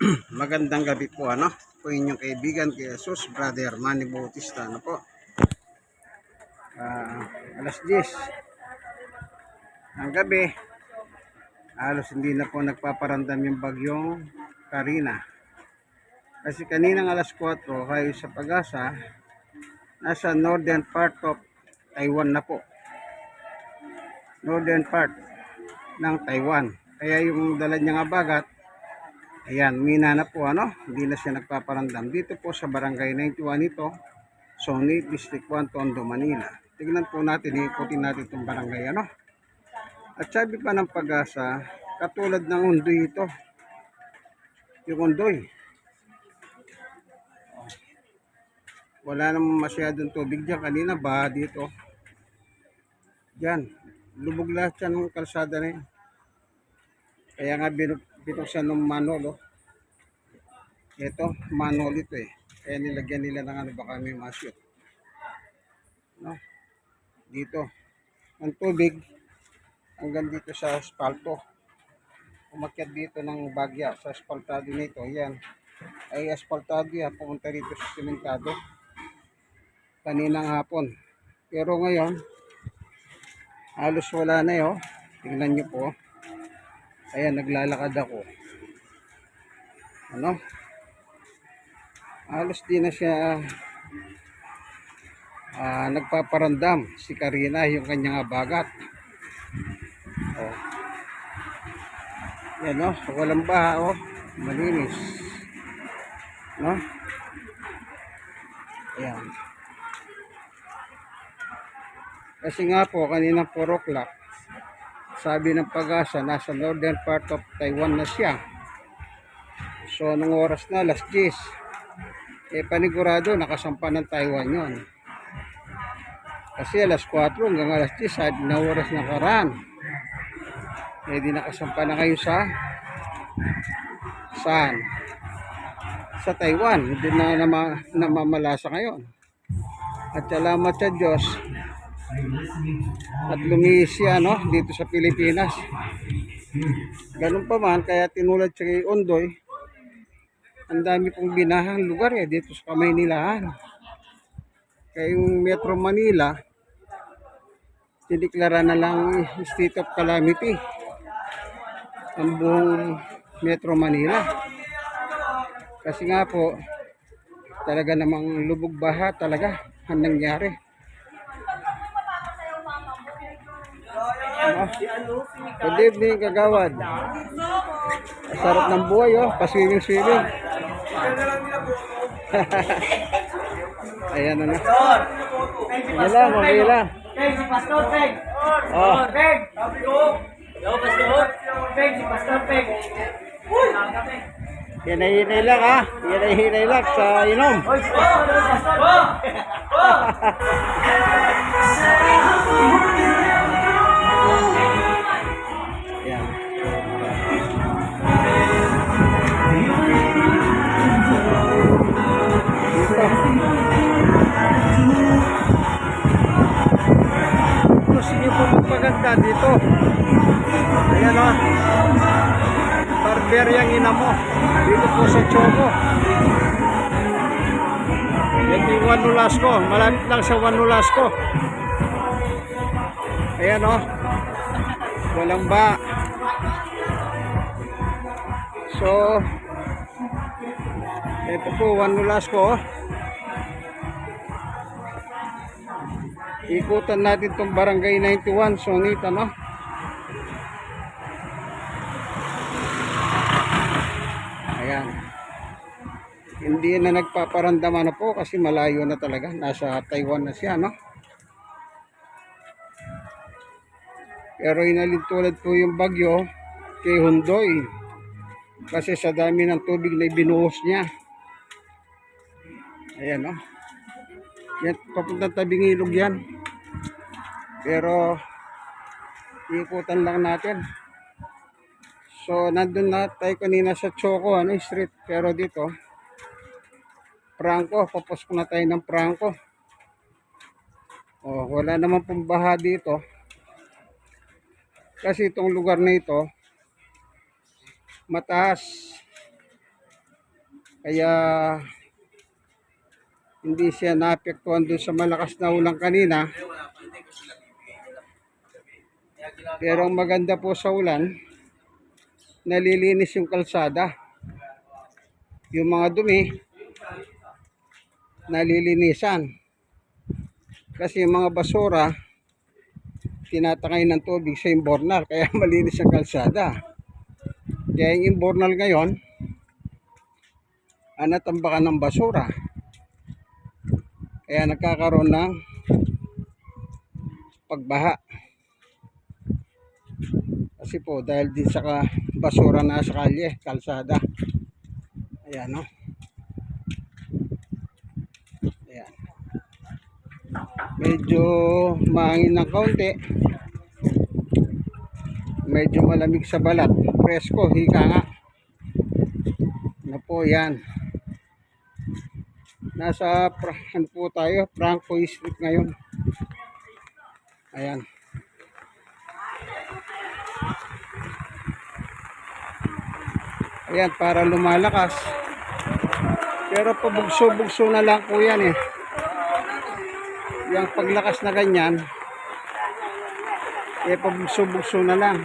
Magandang gabi po ano. Po inyong kaibigan kay Jesus, Brother Manny Bautista ano po. Ah, alas 10 ng gabi. Halos hindi na po nagpaparandam yung bagyong Karina. Kasi kaninang alas 4 kayo sa pag-asa, nasa northern part of Taiwan na po. Northern part ng Taiwan. Kaya yung dala niya nga bagat, ayan, mina na po ano, hindi na siya nagpaparandam. Dito po sa barangay 91 ito, Sony District 1, Tondo, Manila. Tignan po natin, ikutin natin itong barangay ano. At sabi pa ng pag-asa, katulad ng undoy ito. Yung undoy. Wala namang masyadong tubig dyan. Kanina ba dito? Diyan. Lubog lahat yan ng kalsada na yan. Kaya nga binu- binuksan ng manol. Oh. Ito, manol ito eh. Kaya nilagyan nila ng ano baka may masyot. No? Dito. Ang tubig hanggang dito sa asfalto. Umakyat dito ng bagya sa asfaltado nito. Yan. Ay asfaltado yan. Pumunta dito sa simentado. Kaninang hapon. Pero ngayon, halos wala na yun. Tingnan nyo po. Ayan, naglalakad ako. Ano? Halos di na siya ah, nagpaparandam si Karina yung kanyang bagat. Oh. Yan oh, walang baha oh. Malinis. No? Ayan. Kasi nga po, kanina 4 o'clock, sabi ng pag-asa, nasa northern part of Taiwan na siya. So, anong oras na? Alas 10. Eh, panigurado, nakasampa ng Taiwan yon. Kasi alas 4 hanggang alas 10, sabi na oras na karaan. Eh, di nakasampa na kayo sa saan? Sa Taiwan. Hindi na nama, namamalasa ngayon. At salamat sa Diyos, at lumihis siya no, dito sa Pilipinas. Ganun pa man, kaya tinulad siya kay Ondoy, ang dami pong binahang lugar eh, dito sa Kamaynilahan. Kaya yung Metro Manila, diniklara na lang state of calamity ang buong Metro Manila. Kasi nga po, talaga namang lubog baha talaga ang nangyari. Good evening, kagawad. Sarap ng buhay, oh. Paswimming-swimming. Ayan na na. Sige lang, okay lang. Peg, si Pastor Peg. Oh. Peg. Sabi ko. Yo, Pastor. Peg, si Pastor Peg. Uy! Hinay-hinay lang, ha? Hinay-hinay lang sa inom. Uy, si Pastor, Pastor. Oh! Oh! Ayan. Dito. Gusto niyo po magpaganda dito. Ayan o. Barberiang ina mo. Dito po sa Choco. Ito yung Juan Nolasco. Malapit lang sa Juan Nolasco. Ayan o. Walang ba. So, ito po, Juan Nolasco. Ikutan natin itong barangay 91, Sonita, no? Ayan. Hindi na nagpaparamdam na po kasi malayo na talaga. Nasa Taiwan na siya, no? Pero inalintulad po yung bagyo kay Hondoy. Kasi sa dami ng tubig na ibinuhos niya. Ayan, no? Yan, papuntang tabing ilog yan. Pero, ikutan lang natin. So, nandun na tayo kanina sa Choco, ano, street. Pero dito, Franco, paposko na tayo ng Franco. Oh, wala naman pong baha dito. Kasi itong lugar na ito, mataas. Kaya hindi siya naapektuhan doon sa malakas na ulang kanina. Pero ang maganda po sa ulan, nalilinis yung kalsada. Yung mga dumi, nalilinisan. Kasi yung mga basura, tinatangay ng tubig sa imbornal, kaya malinis ang kalsada. Kaya yung imbornal ngayon, anatambakan ng basura. Kaya nagkakaroon ng pagbaha. Kasi po, dahil din sa basura na sa kalye, kalsada. Ayan, no? Medyo mahangin ng kaunti. Medyo malamig sa balat. Presko, hika nga. Ano po, yan. Nasa, ano po tayo, Franco Street ngayon. Ayan. Ayan, para lumalakas. Pero pabugso-bugso na lang po yan eh. Yung paglakas na ganyan, eh pabugso-bugso na lang.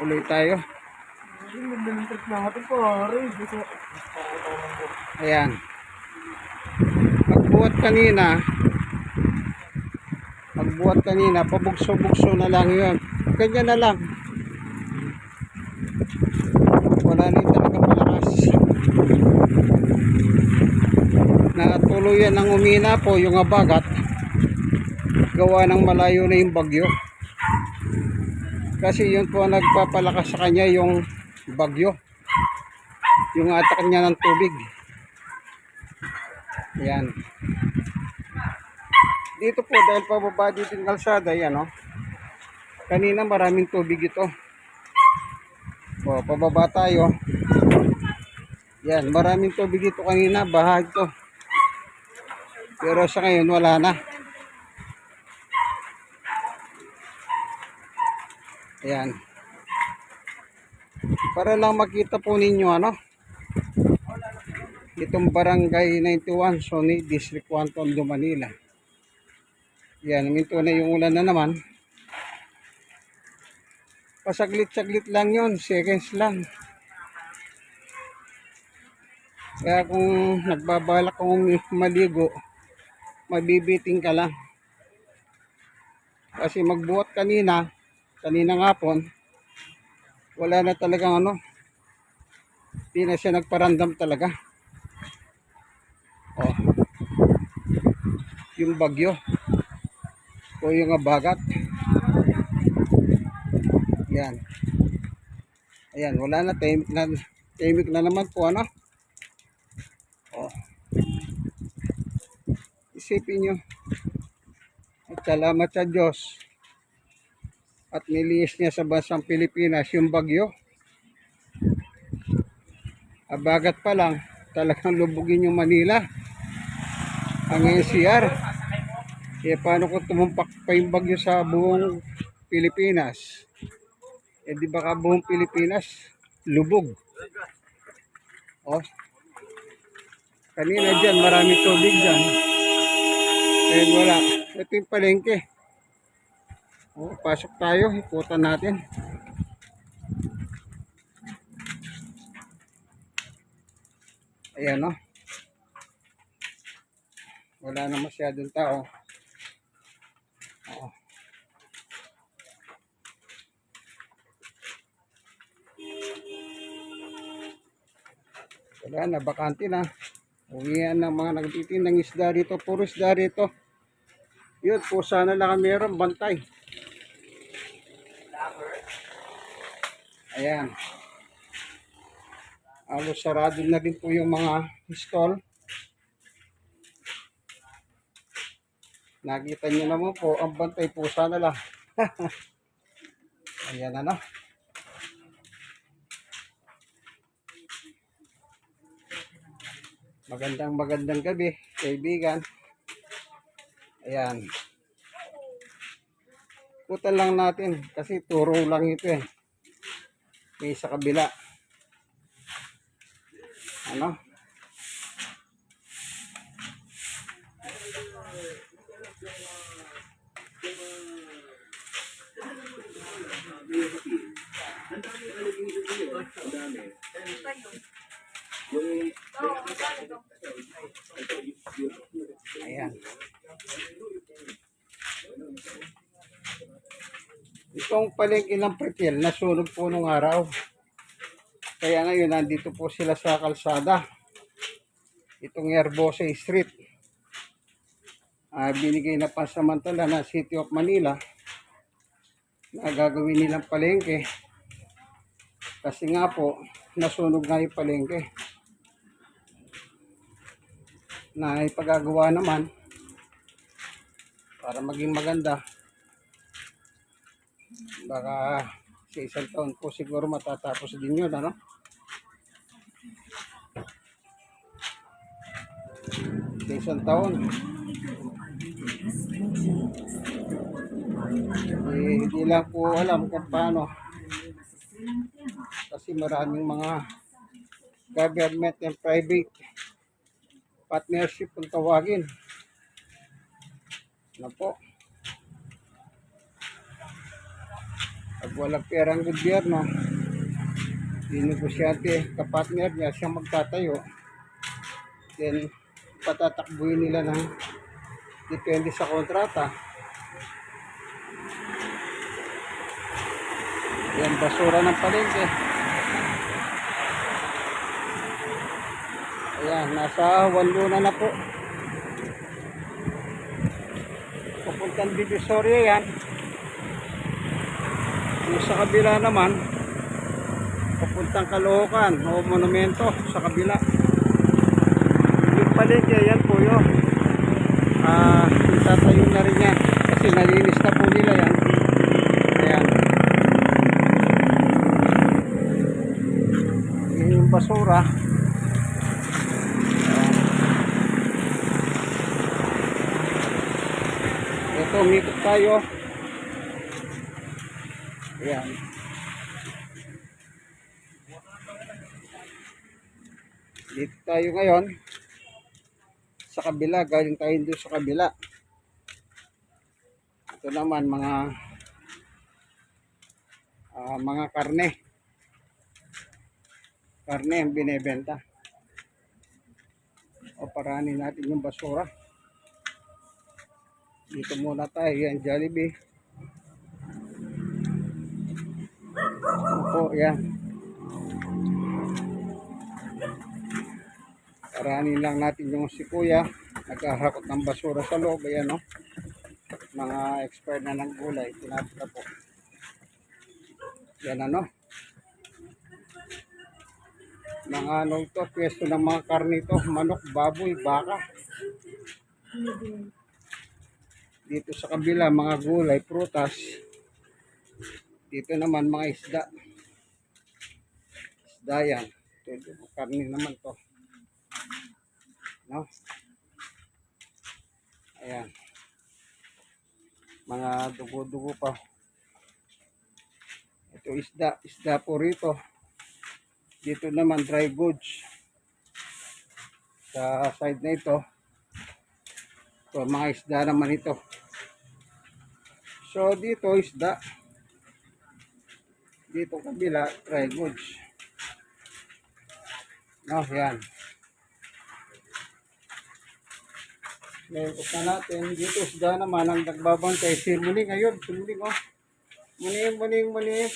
Uloy tayo. Ayan. Magbuhat kanina, magbuhat kanina, pabugso-bugso na lang yun. Ganyan na lang. Wala na yung talaga malakas. Natuluyan ng umina po yung abagat. Gawa ng malayo na yung bagyo. Kasi yun po ang nagpapalakas sa kanya yung bagyo. Yung atak niya ng tubig. Ayan. Dito po dahil pababa dito yung kalsada, yan o. Kanina maraming tubig ito. O, pababa tayo. Yan, maraming tubig ito kanina, baha ito. Pero sa ngayon wala na. Ayan. Para lang makita po ninyo ano. Itong barangay 91, Sony District 1, Tondo, Manila. Yan, minto na yung ulan na naman. Pasaglit-saglit lang yon seconds lang. Kaya kung nagbabalak kong maligo, mabibiting ka lang. Kasi magbuhat kanina, kanina nga po, wala na talagang ano, hindi na siya nagparandam talaga. Oh. Yung bagyo. O yung abagat. Yan. Ayan, wala na. Tahimik na, tahimik na naman po, ano? Isipin nyo. At salamat sa Diyos. At nilinis niya sa bansang Pilipinas yung bagyo. Abagat pa lang, talagang lubugin yung Manila. Ang NCR. Eh, paano kung tumumpak pa yung bagyo sa buong Pilipinas? Eh, di baka buong Pilipinas, lubog. Oh. Kanina dyan, marami tubig dyan. Eh, wala. Ito yung palengke. Oh, pasok tayo, ikutan natin. Ayan, oh. Wala na masyadong tao. Oo. Wala na, bakante na. Uwihan ng mga nagtitindang isda rito. Puro isda rito. Yun, po sana lang meron bantay. Ayan. Halos sarado na din po yung mga stall. Nakita niyo naman po, ang bantay po sana lang. Ayan ano. Magandang magandang gabi, kaibigan. Ayan. Ikutan lang natin kasi turo lang ito eh. May sa kabila. Ano? Ayan. Itong palengke ng Pretil, nasunog po nung araw. Kaya ngayon, nandito po sila sa kalsada. Itong Herbose Street. Ah, binigay na pansamantala na City of Manila na gagawin nilang palengke. Kasi nga po, nasunog nga yung palengke. Na ipagagawa naman para maging maganda baka sa isang taon po siguro matatapos din yun, ano? Sa isang taon. Eh, hindi lang po alam kung paano. Kasi maraming mga government and private partnership kung tawagin. Ano po? Pag walang perang gobyerno, dinegosyante, kapartner niya, siyang magtatayo. Then, patatakbuhin nila ng depende sa kontrata. Yan, basura ng palengke. Ayan, nasa Wanluna na po. Pupuntang Divisoria yan. Yung sa kabila naman, papuntang Caloocan o monumento sa kabila. Yung palengke, yan po yun. Ah, itatayo na rin yan. Kasi nalinis na po nila yan. Ayan. Yan yung basura. Ayan. Ito, umikot tayo. Ayan. Dito tayo ngayon. Sa kabila, galing tayo doon sa kabila. Ito naman mga ah, mga karne. Karne ang binebenta. O paranin natin yung basura. Dito muna tayo. Yan, Jollibee. Opo, yan. Paranin lang natin yung si Kuya. Naghahakot ng basura sa loob. Ayan, no? Mga expert na ng gulay. Tinapita po. Yan, ano? Mga ano ito, pwesto ng mga karne ito. Manok, baboy, baka. Dito sa kabila, mga gulay, prutas. Dito naman mga isda. Isda yan. Ito, karne naman to. No? Ayan. Mga dugo-dugo pa. Ito isda. Isda po rito. Dito naman dry goods. Sa side na ito. Ito, mga isda naman ito. So, dito isda dito kabila dry goods. No yan. Ngayon na natin dito isda naman ang nagbabantay. Si Muling ayun si Muling oh. Muling Muling Muling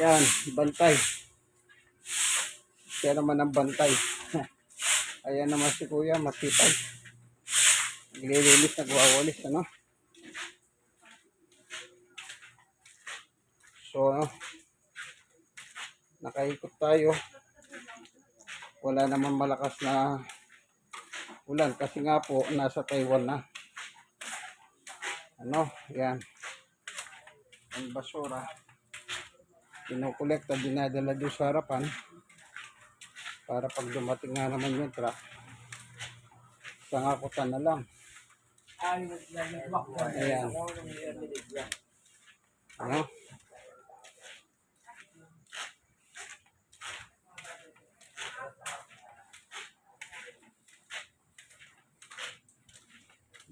yan bantay. Siya naman ang bantay. Ayan naman si kuya matipay naglililis nagwawalis ano So, ano, nakaikot tayo. Wala naman malakas na ulan kasi nga po nasa Taiwan na. Ano, yan. Ang basura. Kinukolekta, dinadala doon sa harapan para pag dumating nga naman yung truck, sangakutan na lang. Ayan. Ano?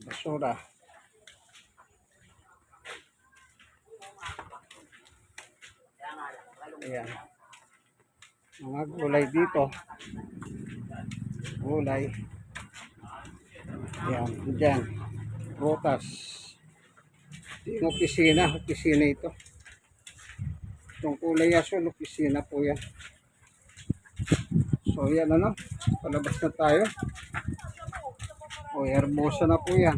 Basura. Ayan. Mga gulay dito. Gulay. Ayan. Diyan. Prutas. Yung opisina. Opisina ito. Itong kulay asul. Opisina po yan. So yan ano. Palabas na tayo. O hermosa na po yan.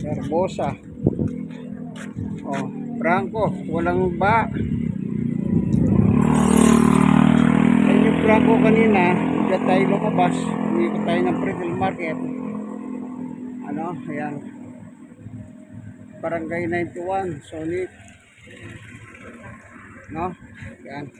Hermosa. Oh, Franco, walang ba. Yung Franco kanina, diyan tayo lumabas. Umikot tayo ng Pretzel Market. Ano, ayan. Barangay 91, Sonic. No? Yan.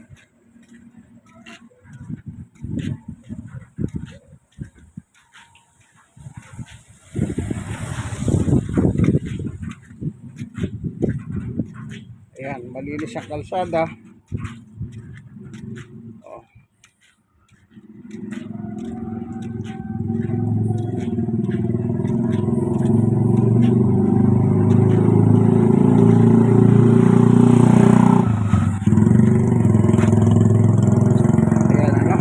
Ayan, malinis ang kalsada. Oh. Ayan, ano?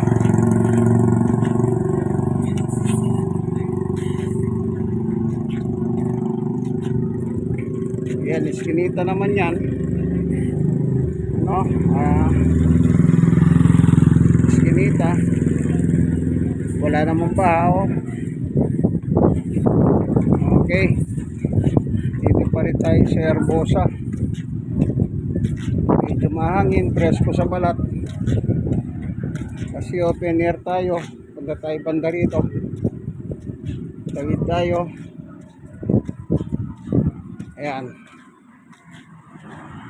Ayan, iskinita naman yan. No? Ah, iskinita. Wala namang baho. Okay. Dito pa rin tayo sa Herbosa. Medyo mahangin, presko sa balat. Kasi open air tayo. Punta tayo banda rito. Tawid tayo. Ayan. Ito, choco na na.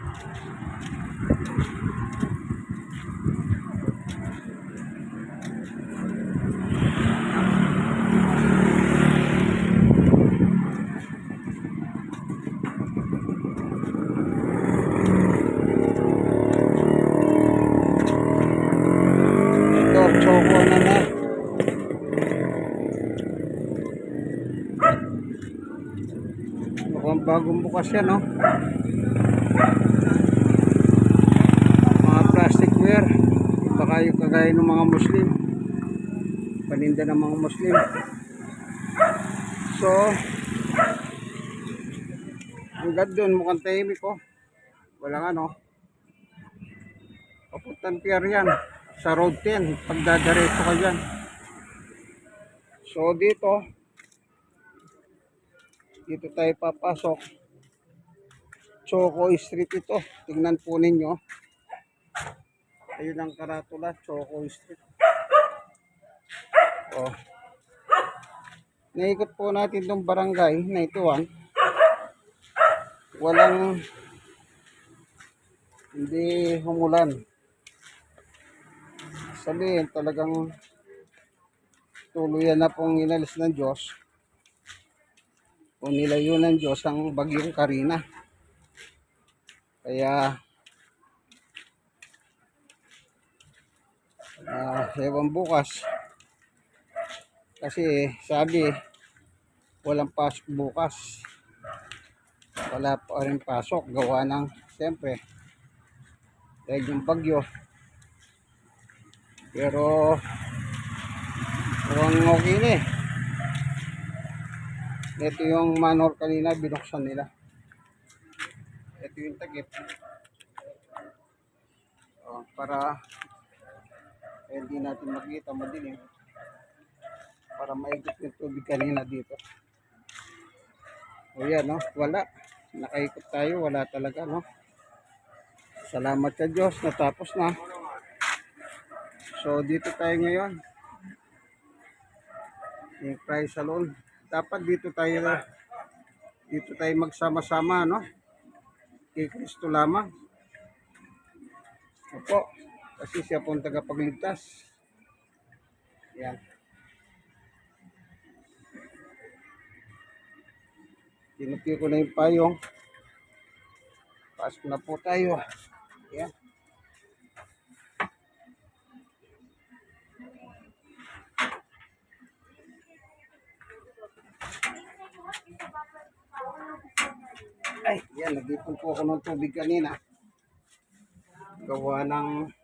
Mukhang bagong bukas yan, no? Kagaya ng mga Muslim. Paninda ng mga Muslim. So, hanggang doon mukhang tahimik, oh. Walang ano. Papuntang pier yan. Sa road 10. Pagdadareto ka dyan. So, dito, dito tayo papasok. Choco Street ito. Tingnan po ninyo. Ayun ang karatula, Choco Street. Oh. Naikot po natin itong barangay na ito ah. Walang hindi humulan. Sabihin talagang tuluyan na pong inalis ng Diyos o nilayo ng Diyos ang bagyong Karina. Kaya ah ewan bukas kasi sabi walang pasok bukas wala pa rin pasok gawa ng siyempre dahil yung bagyo pero mukhang okay na eh ito yung manhole kanina, binuksan nila. Ito yung takip. Oh, para eh, hindi natin makita madilim. Para maigit yung tubig kanina dito. O yan, no? Wala. Nakaikot tayo, wala talaga, no? Salamat sa Diyos, natapos na. So, dito tayo ngayon. Yung price salon dapat dito tayo dito tayo magsama-sama no kay Kristo lamang Opo. Kasi siya po ang tagapagligtas. Yan. Tinupi ko na yung payong. Pasok na po tayo. Yan. Ay, yan. Nag-ipon po ako ng tubig kanina. Gawa ng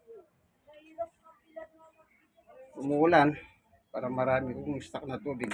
umuulan para marami kong stock na tubig.